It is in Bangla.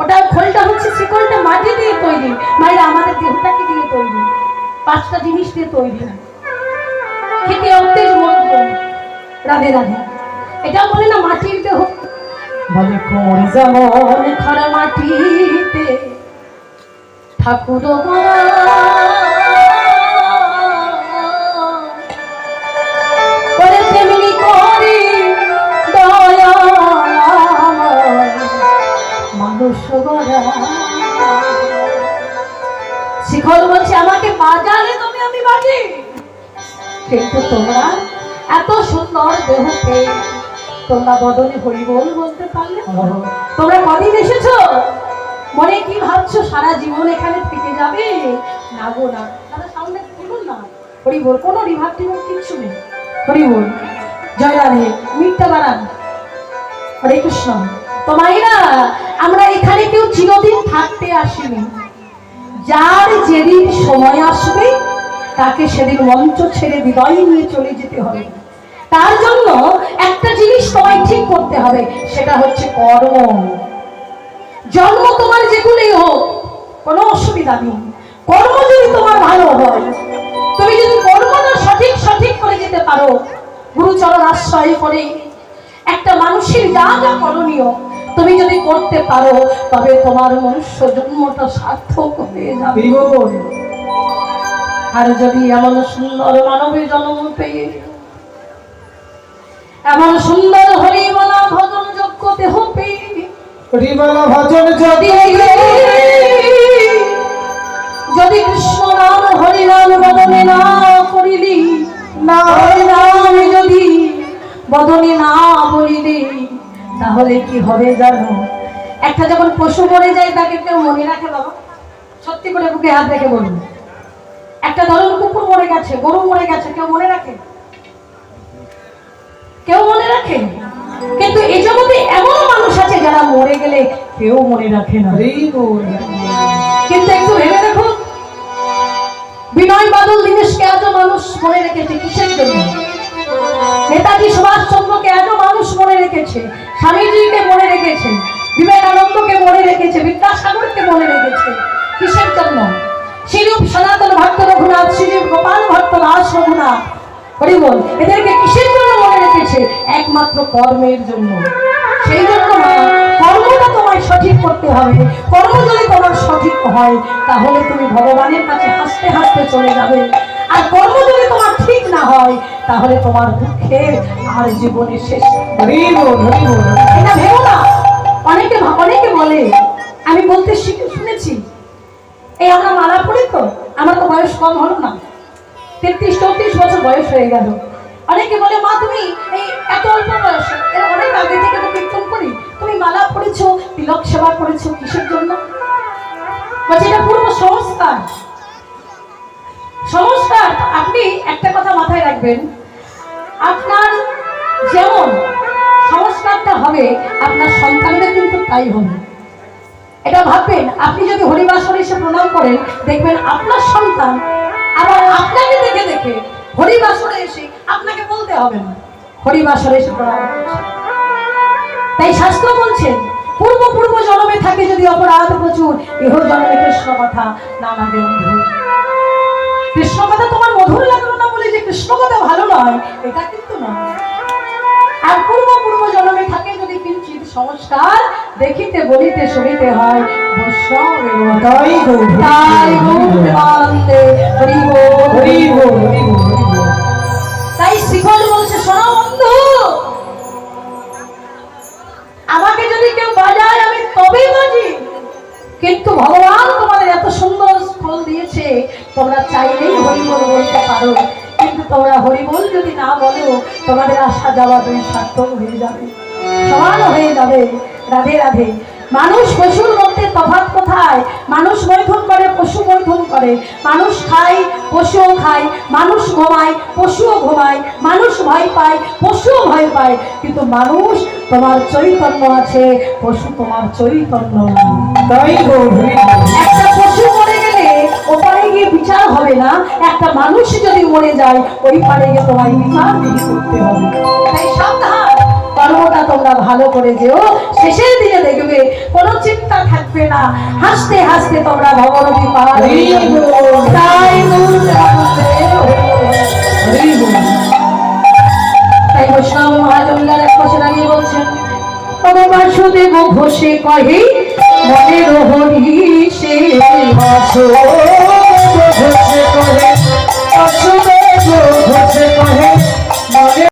ওটা খোলটা হচ্ছে শিকলটা মাটি দিয়ে তৈরি। মায়েরা আমাদের দেহটাকে দিয়ে তৈরি। পাঁচটা জিনিস দিয়ে তৈরি। খেতে অত্যেজ মন্ত্র রাধে রাধে। এটা বলে না, মাটির দেহ। বলে, কোন মাটিতে ঠাকুর শিখর বলছে আমাকে বাজালে তুমি আমি বাজি। কিন্তু তোমরা এত সুন্দর দেহ পেয়ে তোমরা বদলে হরিবোল বলতে পারলে তোমরা কদিন এসেছ? মনে কি ভাবছ সারা জীবন এখানে থেকে যাবে? না গো না। তারা সামনে বলুন না। হরিবোল কোনো রিভার টিভার কিচ্ছু নেই। হরিবোল জয় রাধে। মিটটা বাড়ান হরে কৃষ্ণ। তো মাইরা আমরা এখানে কেউ চিরদিন থাকতে আসিনি। যার যেদিন সময় আসবে, তাকে সেদিন মঞ্চ ছেড়ে বিদায় নিয়ে চলে যেতে হবে। তার জন্য একটা জিনিস তোমায় ঠিক করতে হবে, সেটা হচ্ছে কর্ম। জন্ম তোমার যেগুলোই হোক, কোনো অসুবিধা নেই। কর্ম যদি তোমার ভালো হয়, তুমি যদি কর্মটা সঠিক সঠিক করে যেতে পারো, গুরুচরণ আশ্রয় করে। একটা মানুষের যা যা করণীয় তুমি যদি করতে পারো তবে তোমার মনুষ্য জন্মটা সার্থক হয়ে যাবে। আর যদি এমন সুন্দর মানবে জন্ম পেয়ে এমন সুন্দর হরিমলা ভজন যোগ্য দেহ পেয়ে হরিমালা ভজন যদি যদি কৃষ্ণ নাম হরি নাম বদনে না করিলি না নাম যদি বদনে তাহলে কি হবে জানো? একটা যখন পশু মরে যায় তাকে কেউ মনে রাখে বাবা। সত্যি করে বুকে হাত রেখে বলুন। একটা ধরুন কুকুর মরে গেছে গরু মরে গেছে কেউ মনে রাখে? কেউ মনে রাখে? কিন্তু এই জগতে এমন মানুষ আছে যারা মরে গেলে কেউ মনে রাখে না। কিন্তু একটু ভেবে দেখো বিনয় বাদল দীনেশকে আজও মানুষ মনে রেখেছে কিসের জন্য? নেতাজি সুভাষচন্দ্রকে আজও মানুষ মনে রেখেছে। স্বামীজিকে মনে রেখেছে বিবেকানন্দকে মনে রেখেছে, বিদ্যাসাগরকে মনে রেখেছে। কিসের জন্য? শ্রীরূপ সনাতন ভক্ত রঘুনাথ, শ্রীরূপ গোপাল ভক্ত দাস রঘুনাথ। হরিবল, এদেরকে কিসের জন্য মনে রেখেছে? একমাত্র কর্মের জন্য। সেই জন্য কর্মটা তোমায় সঠিক করতে হবে। কর্ম যদি তোমার সঠিক হয়, তাহলে তুমি ভগবানের কাছে হাসতে হাসতে চলে যাবে। আর কর্ম যদি তোমার ঠিক না হয় তাহলে তোমার দুঃখের আর জীবনে শেষ এটা ভেবো না। অনেকে অনেকে বলে, আমি বলতে শিখে শুনেছি, এই আমরা মালা পড়ি তো, আমার তো বয়স কম হলো না। তেত্রিশ, চৌত্রিশ বছর বয়স হয়ে গেল। অনেকে বলে, মা, তুমি এই এত অল্প বয়স অনেক আগে থেকে তো কীর্তন করি, তুমি মালা পড়েছো, তিলক সেবা করেছ কিসের জন্য? বলছে, এটা পূর্ব সংস্কার। সংস্কার আপনি একটা কথা মাথায় রাখবেন। আপনার যেমন সংস্কারটা হবে, আপনার সন্তানদের কিন্তু তাই হবে। এটা ভাববেন, আপনি যদি হরিবাসরে এসে প্রণাম করেন, দেখবেন আপনার সন্তান আবার আপনাকে দেখে দেখে হরিবাসরে এসে আপনাকে বলতে হবে না হরিবাসরে এসে প্রণাম। তাই শাস্ত্র বলছেন পূর্ব পূর্ব জন্মে থাকে যদি অপরাধ প্রচুর ইহ জন্মে কৃষ্ণ কথা না লাগে বন্ধু কৃষ্ণ কথা তোমার মধুর লাগল না বলে যে কৃষ্ণ কথা ভালো নয়, এটা কিন্তু নয় আর পূর্ব পূর্ব জন্মে থাকে যদি কিঞ্চিত সংস্কার দেখিতে বলিতে শুনিতে হয়। তাই গৌর তোমরা চাইলেই হরিবল বলতে পারো। কিন্তু তোমরা হরিবল যদি না বলো তোমাদের আসা যাওয়া দুই সার্থক হয়ে যাবে। সমান হয়ে যাবে। রাধে রাধে। মানুষ পশুর মধ্যে তফাৎ কোথায়? মানুষ মৈথুন করে পশু মৈথুন করে। মানুষ খায় পশুও খায়। মানুষ ঘুমায় পশুও ঘুমায়। মানুষ ভয় পায় পশুও ভয় পায়। কিন্তু মানুষ তোমার চৈতন্য আছে। পশু তোমার চৈতন্য। ওপারে গিয়ে বিচার হবে না। একটা মানুষ যদি মরে যায় ওই পারে গিয়ে তোমায় বিচার বিধি করতে হবে। তাই সাবধান। কর্ম কর্মটা তোমরা ভালো করে যেও। শেষের দিকে দেখবে কোনো চিন্তা থাকবে না। হাসতে হাসতে তোমরা ভগবতী যাবে। তাই তাই বৈষ্ণব মহাজমিলার এক বছর আগে বলছেন ভগবান সুদেব ঘোষে কহে মনের হরি কিসে ভাষণ